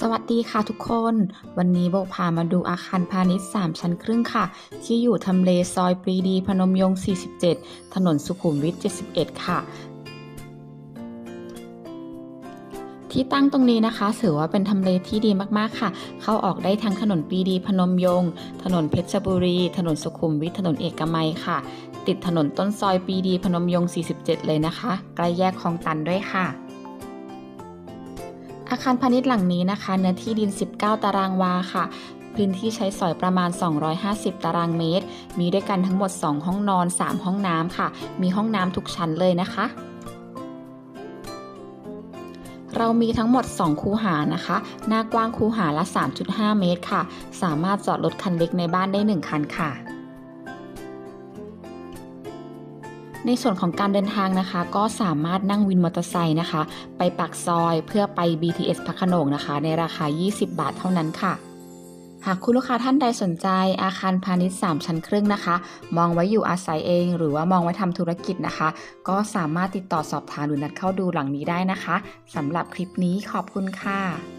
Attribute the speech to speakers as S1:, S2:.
S1: สวัสดีค่ะทุกคน วันนี้โบพามาดูอาคารพาณิชย์ 3 ชั้นครึ่งค่ะ ที่อยู่ทำเลซอยปรีดี พนมยงค์ 47 ถนนสุขุมวิท 71 ค่ะ ที่ตั้งตรงนี้นะคะถือว่าเป็นทำเลที่ดีมากๆค่ะ เข้าออกได้ทั้งถนนปรีดี พนมยงค์ ถนนเพชรบุรี ถนนสุขุมวิท ถนนเอกมัยค่ะ ติดถนนต้นซอยปรีดี พนมยงค์ 47 เลยนะคะ ใกล้แยกคลองตันด้วยค่ะ อาคารพาณิชย์หลังนี้นะคะ เนื้อที่ดิน 19 ตารางวาค่ะ พื้นที่ใช้สอยประมาณ 250 ตารางเมตร มีด้วยกันทั้งหมด 2 ห้องนอน 3 ห้องน้ำค่ะ มีห้องน้ำทุกชั้นเลยนะคะ เรามีทั้งหมด 2 คูหานะคะ หน้ากว้างคูหาละ 3.5 เมตรค่ะ สามารถจอดรถคันเล็กในบ้านได้ 1 คันค่ะ ในส่วนของการเดินทางนะคะ ก็สามารถนั่งวินมอเตอร์ไซค์นะคะ ไปปากซอยเพื่อไป BTS พระโขนงนะคะ ในราคา 20 บาทเท่านั้นค่ะ หากคุณลูกค้าท่านใดสนใจอาคารพาณิชย์ 3 ชั้นครึ่งนะคะ มองไว้อยู่อาศัยเอง หรือว่ามองไว้ทำธุรกิจนะคะ ก็สามารถติดต่อสอบถามหรือนัดเข้าดูหลังนี้ได้นะคะสำหรับคลิปนี้ขอบคุณค่ะ